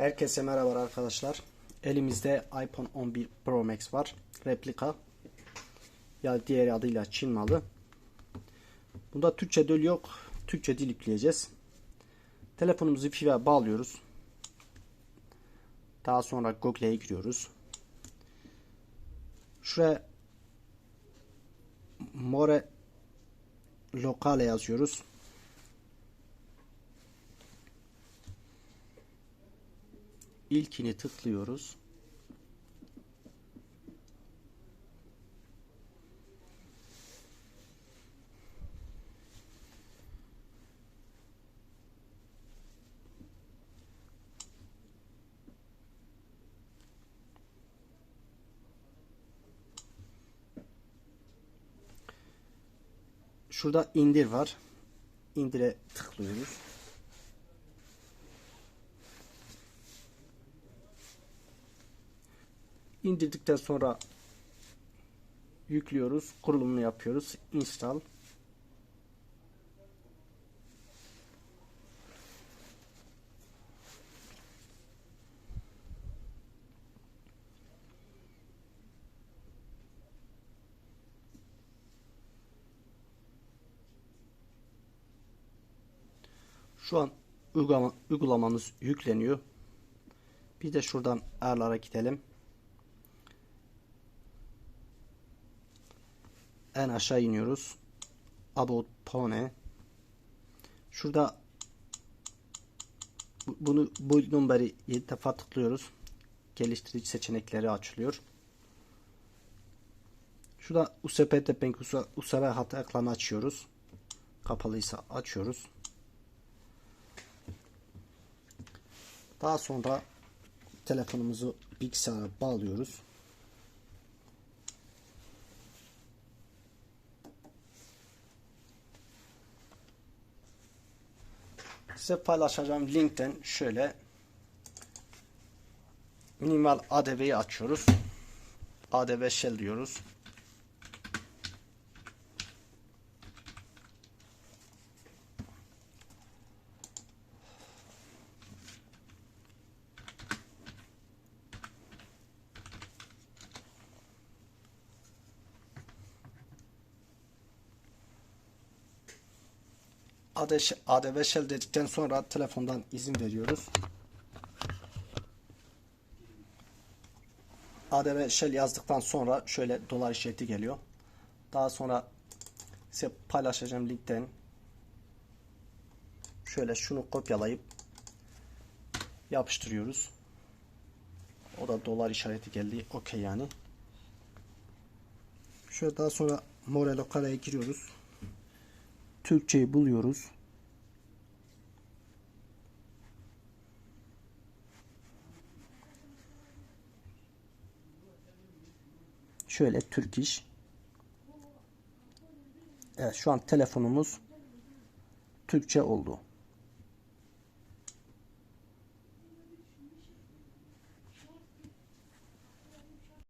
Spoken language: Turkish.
Herkese merhaba arkadaşlar. Elimizde iPhone 11 Pro Max var. Replika. Ya diğer adıyla Çin malı. Bunda Türkçe dil yok. Türkçe dil yükleyeceğiz. Telefonumuzu Wi-Fi'ye bağlıyoruz. Daha sonra Google'e giriyoruz. Şuraya More Locale yazıyoruz. İlkini tıklıyoruz. Şurada indir var. İndire tıklıyoruz. İndirdikten sonra yüklüyoruz. Kurulumunu yapıyoruz. Install. Şu an uygulama, uygulamamız yükleniyor. Bir de şuradan ayarlara gidelim. En aşağı iniyoruz. About Pone. Şurada bu- bunu bu numarayı 7 defa tıklıyoruz. Geliştirici seçenekleri açılıyor. Şurada USPT Bank USB hattı ekranı açıyoruz. Kapalıysa açıyoruz. Daha sonra telefonumuzu bilgisayara bağlıyoruz. Size paylaşacağım linkten şöyle minimal ADV'yi açıyoruz. ADV shell diyoruz. Shell dedikten sonra telefondan izin veriyoruz. ADV yazdıktan sonra şöyle dolar işareti geliyor. Daha sonra size paylaşacağım linkten şöyle şunu kopyalayıp yapıştırıyoruz. O da dolar işareti geldi. Okey yani. Şöyle daha sonra More Locale'ye giriyoruz. Türkçeyi buluyoruz. Şöyle Türk iş. Evet şu an telefonumuz Türkçe oldu.